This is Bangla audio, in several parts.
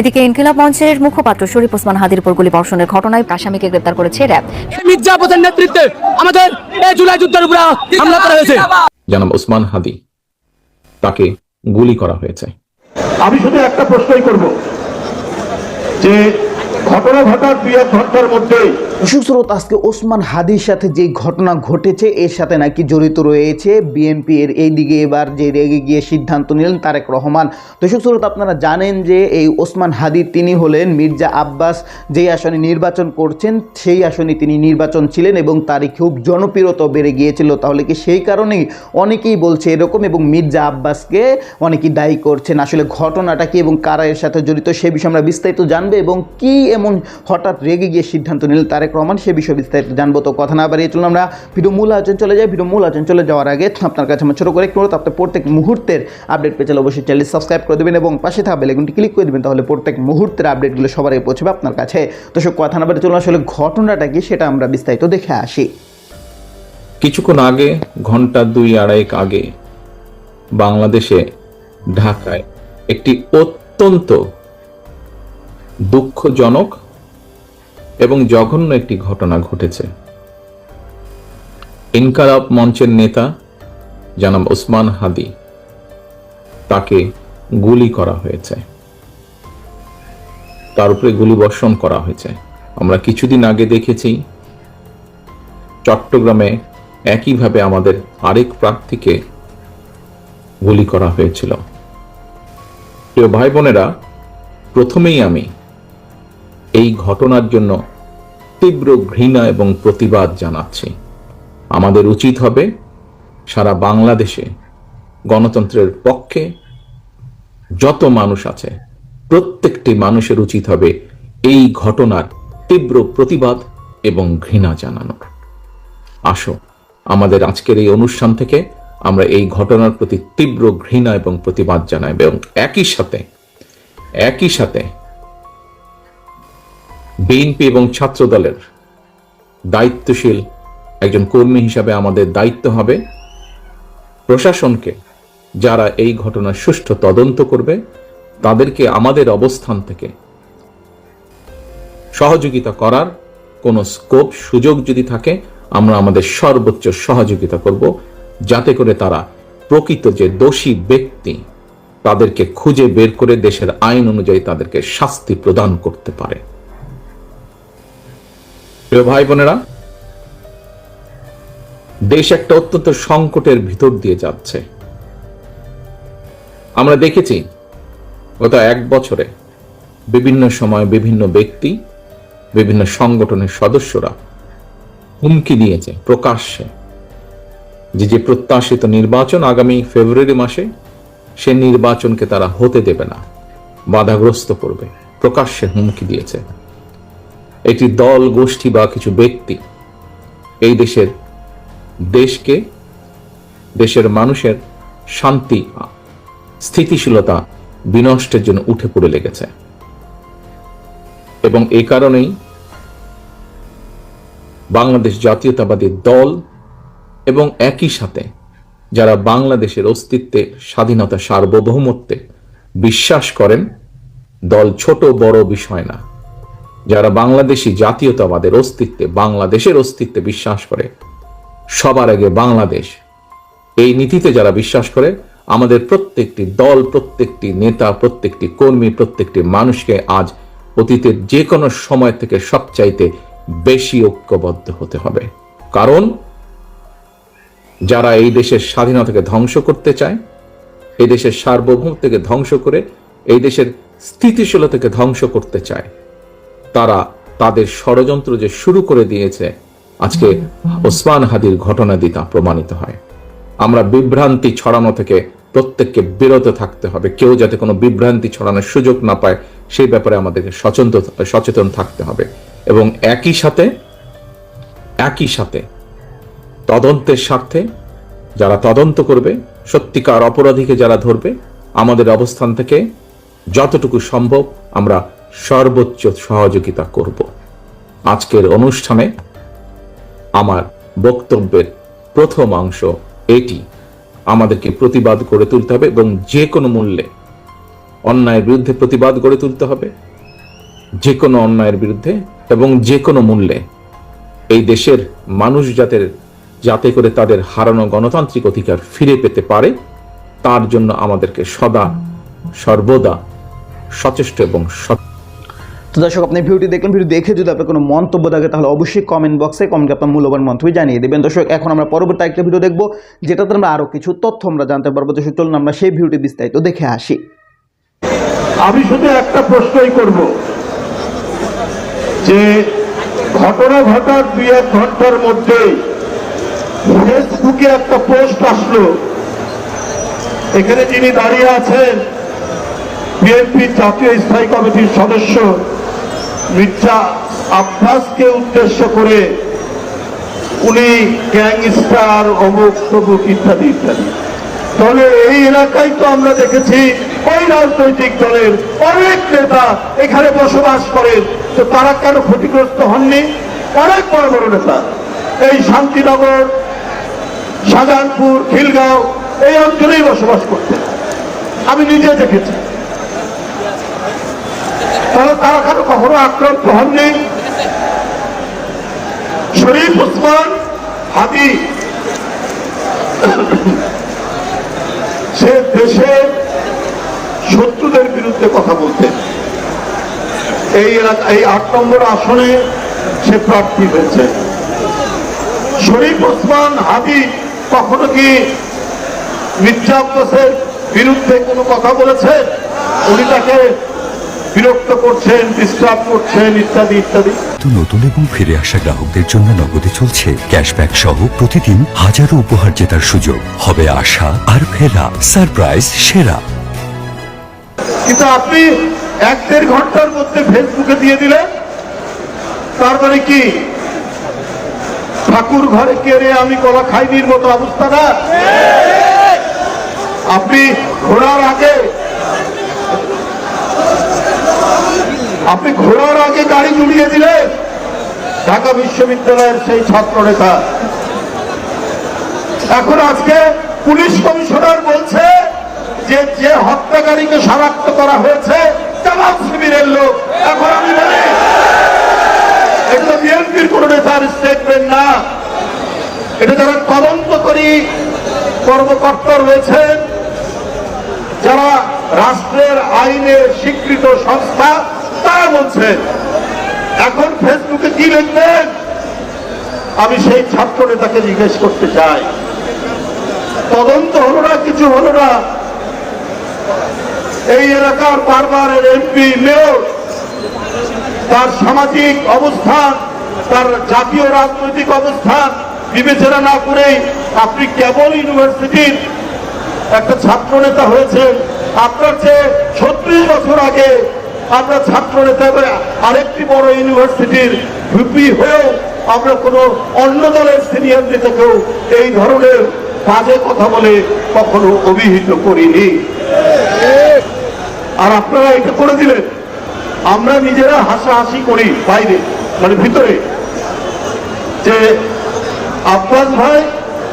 এদিকে ইনকিলাব মঞ্চের মুখপাত্র শরীফ ওসমান হাদির উপর গুলি বর্ষণের ঘটনায় আসামিকে গ্রেপ্তার করেছে র্যাব। মির্জা আব্বাসের নেতৃত্বে আমাদের এই জুলাই যুদ্ধের উপর হামলা করা হয়েছে। জানাব ওসমান হাদি তাকে গুলি করা হয়েছে। আমি শুধু একটা প্রশ্নই করব যে ঘটনা ঘটার দুই এক মধ্যেই। দর্শক স্রোত আজকে ওসমান হাদির সাথে যে ঘটনা ঘটেছে, এর সাথে নাকি জড়িত রয়েছে। বিএনপি এর এই দিকে এবার যে রেগে গিয়ে সিদ্ধান্ত নিলেন তারেক রহমান। দর্শক স্রোত আপনারা জানেন যে এই ওসমান হাদি তিনি হলেন মির্জা আব্বাস যেই আসনে নির্বাচন করছেন, সেই আসনে তিনি নির্বাচন ছিলেন এবং তারই খুব জনপ্রিয়তা বেড়ে গিয়েছিল। তাহলে কি সেই কারণেই অনেকেই বলছে এরকম এবং মির্জা আব্বাসকে অনেকেই দায়ী করছেন। আসলে ঘটনাটা কি এবং কারা এর সাথে জড়িত সে বিষয়ে আমরা বিস্তারিত জানব এবং কি এমন হঠাৎ রেগে গিয়ে সিদ্ধান্ত নিলেন তারেক রহমান সে বিষয়ে বিস্তারিত জানব। তো কথা না বাড়িয়ে চলুন আমরা ভিডিও মূল আলোচনা চলে যাই। ভিডিও মূল আলোচনা চলে যাওয়ার আগে আপনার কাছে আমার ছোটো করে একটু অনুরোধ, আপনার প্রত্যেক মুহূর্তের আপডেট পেয়ে চলে অবশ্যই চ্যানেল সাবস্ক্রাইব করে দেবেন এবং পাশে থাকা বেলেগুনটি ক্লিক করে দেবেন তাহলে প্রত্যেক মুহূর্তের আপডেটগুলো সবার আগে পৌঁছবে আপনার কাছে। তো সব কথা না বাড়িয়ে চলুন আসলে ঘটনাটা কি সেটা আমরা বিস্তারিত দেখে আসি। কিছুক্ষণ আগে ঘণ্টা দুই আড়াইক আগে বাংলাদেশে ঢাকায় একটি অত্যন্ত দুঃখজনক এবং জঘন্য একটি ঘটনা ঘটেছে। ইনকালাব মঞ্চের নেতা জানাব ওসমান হাদি তাকে গুলি করা হয়েছে। তার উপরে গুলি বর্ষণ করা হয়েছে। আমরা কিছুদিন আগে দেখেছি, চট্টগ্রামে একইভাবে আমাদের আরেক প্রার্থীকে গুলি করা হয়েছিল। প্রিয় ভাই বোনেরা প্রথমেই আমি এই ঘটনার জন্য তীব্র ঘৃণা এবং প্রতিবাদ জানাচ্ছি। আমাদের উচিত হবে সারা বাংলাদেশে গণতন্ত্রের পক্ষে যত মানুষ আছে, প্রত্যেকটি মানুষের উচিত হবে এই ঘটনার তীব্র প্রতিবাদ এবং ঘৃণা জানানোর আসো, আমাদের আজকের এই অনুষ্ঠান থেকে আমরা এই ঘটনার প্রতি তীব্র ঘৃণা এবং প্রতিবাদ জানাই এবং একই সাথে একই সাথে বিএনপি এবং ছাত্র দলের দায়িত্বশীল একজন কর্মী হিসাবে আমাদের দায়িত্ব হবে প্রশাসনকে যারা এই ঘটনার সুষ্ঠু তদন্ত করবে, তাদেরকে আমাদের অবস্থান থেকে সহযোগিতা করার কোনো স্কোপ সুযোগ যদি থাকে, আমরা আমাদের সর্বোচ্চ সহযোগিতা করব, যাতে করে তারা প্রকৃত যে দোষী ব্যক্তি, তাদেরকে খুঁজে বের করে দেশের আইন অনুযায়ী তাদেরকে শাস্তি প্রদান করতে পারে। প্রিয় ভাই বোনেরা, দেশ একটা অত্যন্ত সংকটের ভিতর দিয়ে যাচ্ছে। আমরা দেখেছি গত এক বছরে বিভিন্ন সময় বিভিন্ন ব্যক্তি, বিভিন্ন সংগঠনের সদস্যরা হুমকি দিয়েছে প্রকাশ্যে যে যে প্রত্যাশিত নির্বাচন আগামী ফেব্রুয়ারি মাসে সে নির্বাচনকে তারা হতে দেবে না, বাধাগ্রস্ত করবে, প্রকাশ্যে হুমকি দিয়েছে। একটি দল, গোষ্ঠী বা কিছু ব্যক্তি এই দেশের দেশকে, দেশের মানুষের শান্তি, স্থিতিশীলতা বিনষ্টের জন্য উঠে পড়ে লেগেছে। এবং এই কারণেই বাংলাদেশ জাতীয়তাবাদী দল এবং একই সাথে যারা বাংলাদেশের অস্তিত্বে স্বাধীনতা সার্বভৌমত্বে বিশ্বাস করেন, দল ছোট, বড় বিষয় না। যারা বাংলাদেশি জাতীয়তাবাদের অস্তিত্বে, বাংলাদেশের অস্তিত্বে বিশ্বাস করে, সবার আগে বাংলাদেশ। এই নীতিতে যারা বিশ্বাস করে, আমাদের প্রত্যেকটি দল, প্রত্যেকটি নেতা, প্রত্যেকটি কর্মী, প্রত্যেকটি মানুষকে আজ অতীতের যে কোনো সময় থেকে সবচাইতে বেশি ঐক্যবদ্ধ হতে হবে। কারণ, যারা এই দেশের স্বাধীনতাকে ধ্বংস করতে চায় এই দেশের সার্বভৌমত্বকে ধ্বংস করে, এই দেশের স্থিতিশীলতাকে ধ্বংস করতে চায় তারা তাদের ষড়যন্ত্র যে শুরু করে দিয়েছে আজকে ওসমান হাদির ঘটনা দিয়ে তা প্রমাণিত হয়। আমরা বিভ্রান্তি ছড়ানো থেকে প্রত্যেককে বিরত থাকতে হবে। কেউ যাতে কোনো বিভ্রান্তি ছড়ানোর সুযোগ না পায় সেই ব্যাপারে আমাদেরকে সচেতন সচেতন থাকতে হবে। এবং একই সাথে একই সাথে তদন্তের স্বার্থে যারা তদন্ত করবে সত্যিকার অপরাধীকে যারা ধরবে আমাদের অবস্থান থেকে যতটুকু সম্ভব আমরা সর্বোচ্চ সহযোগিতা করব। আজকের অনুষ্ঠানে আমার বক্তব্যের প্রথম অংশ এটি। আমাদেরকে প্রতিবাদ করে তুলতে হবে এবং যে কোনো মূল্যে অন্যায়ের বিরুদ্ধে প্রতিবাদ গড়ে তুলতে হবে। যে কোনো অন্যায়ের বিরুদ্ধে এবং যে কোনো মূল্যে এই দেশের মানুষ যাতে যাতে করে তাদের হারানো গণতান্ত্রিক অধিকার ফিরে পেতে পারে, তার জন্য আমাদেরকে সদা, সর্বদা সচেষ্ট এবং সৎ তো দর্শক, আপনি ভিডিওটি দেখলেন ভিডিও দেখে যদি আপনার কোনো মন্তব্য থাকে, তাহলে অবশ্যই কমেন্ট বক্সে কমেন্ট আপনার মূল্যবান মন্তব্য জানিয়ে দেবেন। দর্শক, এখন আমরা পরবর্তী একটা ভিডিও দেখব, যেটাতে আমরা আরও কিছু তথ্য আমরা জানতে পারব। দর্শক চলুন, আমরা সেই ভিডিওটি বিস্তারিত দেখে আসি। আমি শুধু একটা প্রশ্নই করব, যে ঘটনা ঘটার দুই এক ঘণ্টার মধ্যেই ফেসবুকে একটা পোস্ট আসলো। এখানে যিনি দাঁড়িয়ে আছেন বিএনপি জাতীয় স্থায়ী কমিটির সদস্য মির্জা আব্বাসকে উদ্দেশ্য করে উনি গ্যাংস্টার, অমুক, তমুক ইত্যাদি ইত্যাদি। তবে এই এলাকায় তো আমরা দেখেছি ওই রাজনৈতিক দলের অনেক নেতা এখানে বসবাস করেন। তো তারা কেন ক্ষতিগ্রস্ত হননি? অনেক বড় বড় নেতা। এই শান্তিনগর, শাহজাহানপুর, খিলগাঁও, এই অঞ্চলেই বসবাস করতেন। আমি নিজে দেখেছি। তাহলে তারা কেন কখনো আক্রান্ত হননি। শরীফ ওসমান হাদি, সে দেশের শত্রুদের বিরুদ্ধে কথা বলতেন। এই এলাকা এই আট নম্বর আসনে সে প্রার্থী হয়েছে। শরীফ ওসমান হাদি কখনো কি মির্জা আব্বাসের বিরুদ্ধে কোনো কথা বলেছে? উনি তাকে বিরক্ত করছেন ডিস্টার্ব করছেন ইত্যাদি ইত্যাদি। তো নতুন এবং ফিরে আসা গ্রাহকদের জন্য নগদে চলছে ক্যাশব্যাক সহ প্রতিদিন হাজারো উপহার জেতার সুযোগ। হবে আশা আর ফেরা সারপ্রাইজ সেরা। কিন্তু আপনি এক দেড় ঘণ্টার মধ্যে ফেসবুকে দিয়ে দিলেন। তার মানে কি? ঠাকুর ঘরে কেড়ে আমি কলা খাইনির মতো অবস্থা না? আপনি ঘোড়ার আগে আপনি ঘোড়ার আগে গাড়ি জুড়িয়ে দিলেন। ঢাকা বিশ্ববিদ্যালয়ের সেই ছাত্র নেতা এখন আজকে পুলিশ কমিশনার বলছে যে যে হত্যাকারীকে শনাক্ত করা হয়েছে, জামাত শিবিরের লোক। এখন আমি বলি এগুলো বিএনপির কোন নেতার স্টেটমেন্ট না। এটা যারা তদন্তকারী কর্মকর্তা রয়েছেন, যারা রাষ্ট্রের আইনের স্বীকৃত সংস্থা তারা বলছেন এখন ফেসবুকে কি লিখবেন? আমি সেই ছাত্র নেতাকে জিজ্ঞেস করতে চাই। তদন্ত হলো না, কিছু হলো না। এই এলাকার বারবারের এমপি, মেয়র, তার সামাজিক অবস্থান, তার জাতীয় রাজনৈতিক অবস্থান বিবেচনা না করেই আপনি কেবল ইউনিভার্সিটির একটা ছাত্র নেতা হয়েছেন। আপনার চেয়ে ছত্রিশ বছর আগে আমরা ছাত্র নেতা হয়ে আরেকটি বড় ইউনিভার্সিটির ভিপি হয়েও আমরা কোনো অন্য দলের সিনিয়র নেতাকেও এই ধরনের বাজে কথা বলে কখনো অভিহিত করিনি। আর আপনারা এটা করে দিলেন। আমরা নিজেরা হাসাহাসি করি বাইরে মানে ভিতরে। যে আব্বাস ভাই,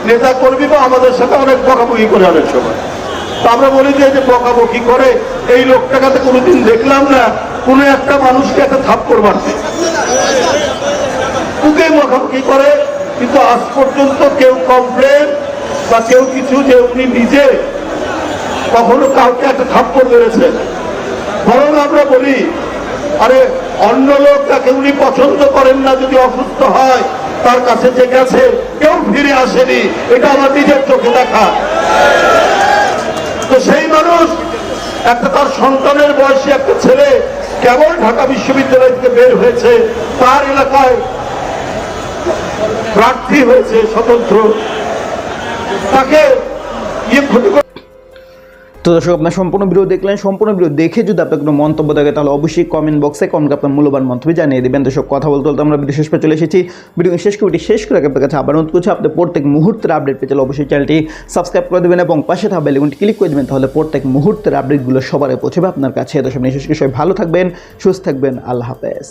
নেতা কর্মী বা আমাদের সাথে অনেক বকাবকি করে অনেক সময়। আমরা বলি যে বকাবকি করে এই লোকটাকে তো কোনোদিন দেখলাম না, কোনো একটা মানুষকে একটা থাপ্পড় মারছে। বুকে বকাবকি করে? কিন্তু আজ পর্যন্ত কেউ কমপ্লেন বা কেউ কিছু যে উনি নিজে কখনো কাউকে একটা থাপ্পড় মেরেছেন বরং আমরা বলি, আরে, অন্য লোক তাকে উনি পছন্দ করেন না, যদি অসুস্থ হয়, তার কাছে যে গেছে, কেউ ফিরে আসেনি। এটা আমার নিজের চোখে দেখা। একটা তার সন্তানের বয়সী একটা ছেলে কেবল ঢাকা বিশ্ববিদ্যালয় থেকে বের হয়েছে, তার এলাকায় প্রার্থী হয়েছে স্বতন্ত্র। তাকে ইয়ে ক্ষতি তো দর্শক, আপনার সম্পূর্ণ ভিডিও দেখলেন, সম্পূর্ণ ভিডিও দেখে যদি আপনার কোনো মন্তব্য থাকে, তাহলে অবশ্যই কমেন্ট বক্সে কমেন্ট আপনার মূল্যবান মন্তব্য জানিয়ে দেবেন। দর্শক, কথা বলতে বলতে আমরা ভিডিও শেষ চলে এসেছি। ভিডিও শেষ করে শেষ করে আপনার কাছে আবার অনুরোধ করছি, আপনি প্রত্যেক মুহূর্তের আপডেট পেতে চাইলে অবশ্যই চ্যানেলটি সাবস্ক্রাইব করে দেবেন এবং পাশে থাকা বেলগুনটি ক্লিক করে দেবেন, তাহলে প্রত্যেক মুহূর্তের আপডেটগুলো সবার পৌঁছবে আপনার কাছে। দর্শক নিঃশেষ সবাই ভালো থাকবেন, সুস্থ থাকবেন, আল্লাহ হাফেজ।